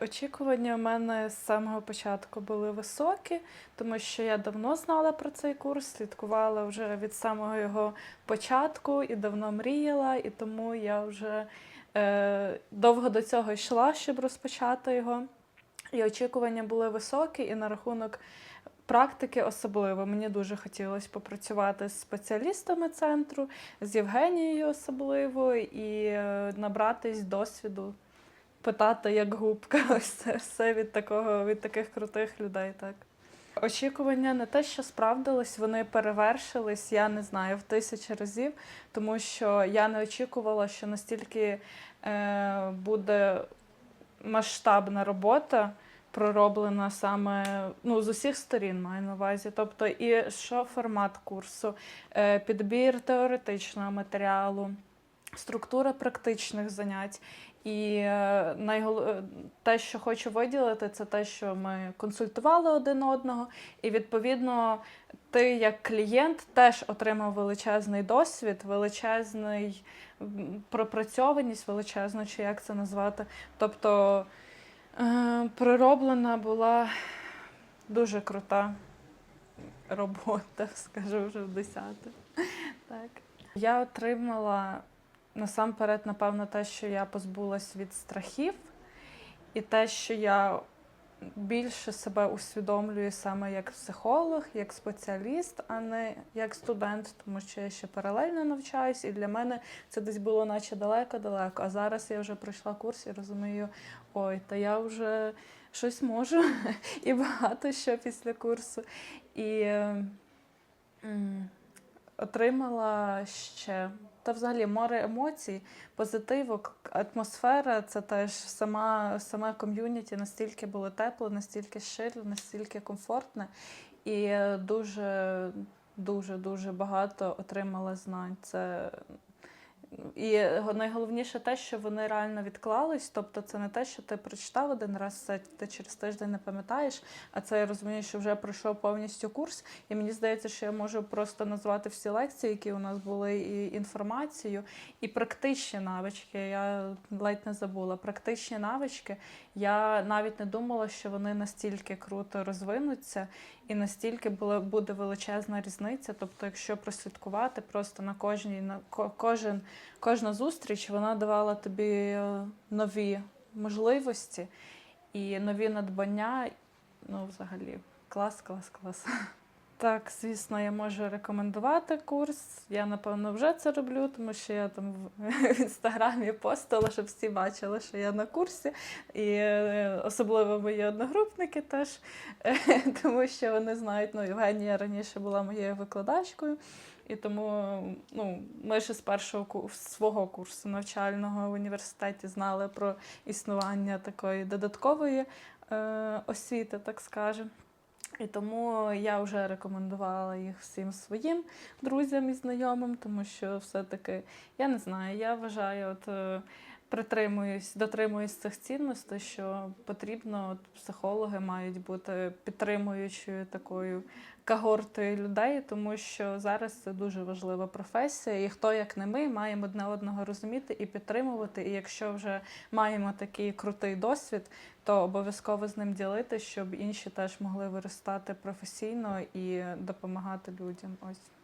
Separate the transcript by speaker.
Speaker 1: Очікування у мене з самого початку були високі, тому що я давно знала про цей курс, слідкувала вже від самого його початку і давно мріяла, і тому я вже е, довго до цього йшла, щоб розпочати його. І очікування були високі, і на рахунок практики особливо. Мені дуже хотілося попрацювати з спеціалістами центру, з Євгенією особливо, і е, набратись досвіду питати як губка. Ось це все від такого, від таких крутих людей. Так. Очікування не те, що справдились, вони перевершились, я не знаю, в тисячі разів, тому що я не очікувала, що настільки е, буде масштабна робота пророблена саме ну, з усіх сторін, маю на увазі. Тобто, і що формат курсу, е, підбір теоретичного матеріалу, структура практичних занять. І е, найгол... е, те, що хочу виділити, це те, що ми консультували один одного, і відповідно ти як клієнт теж отримав величезний досвід, величезний пропрацьованість, величезну, чи як це назвати. Тобто е, пророблена була дуже крута робота, скажу вже в десяте. Так. Я отримала насамперед, напевно, те, що я позбулась від страхів, і те, що я більше себе усвідомлюю саме як психолог, як спеціаліст, а не як студент, тому що я ще паралельно навчаюсь, і для мене це десь було наче далеко-далеко. А зараз я вже пройшла курс і розумію, ой, та я вже щось можу і багато що після курсу. І е, отримала ще. Та взагалі море емоцій, позитиву, атмосфера це теж сама, саме ком'юніті настільки було тепло, настільки щиро, настільки комфортне. І дуже, дуже, дуже багато отримала знань. Це і найголовніше те, що вони реально відклались. Тобто, це не те, що ти прочитав один раз, все ти через тиждень не пам'ятаєш, а це я розумію, що вже пройшов повністю курс. І мені здається, що я можу просто назвати всі лекції, які у нас були, і інформацію, і практичні навички. Я ледь не забула. Практичні навички. Я навіть не думала, що вони настільки круто розвинуться і настільки була, буде величезна різниця. Тобто, якщо прослідкувати просто на кожній на кожен, кожна зустріч, вона давала тобі е, нові можливості і нові надбання. Ну, взагалі, клас, клас, клас. Так, звісно, я можу рекомендувати курс. Я, напевно, вже це роблю, тому що я там в інстаграмі постила, щоб всі бачили, що я на курсі. І е, особливо мої одногрупники теж, е, тому що вони знають, ну, Євгенія раніше була моєю викладачкою. І тому ну, ми ще з першого свого курсу навчального в університеті знали про існування такої додаткової е, освіти, так скажемо. І тому я вже рекомендувала їх всім своїм друзям і знайомим, тому що все-таки я не знаю, я вважаю, от е, притримуюсь, дотримуюсь цих цінностей, що потрібно, от, психологи мають бути підтримуючою такою когортою людей, тому що зараз це дуже важлива професія, і хто як не ми маємо одне одного розуміти і підтримувати. І якщо вже маємо такий крутий досвід, то обов'язково з ним ділитися, щоб інші теж могли виростати професійно і допомагати людям. Ось.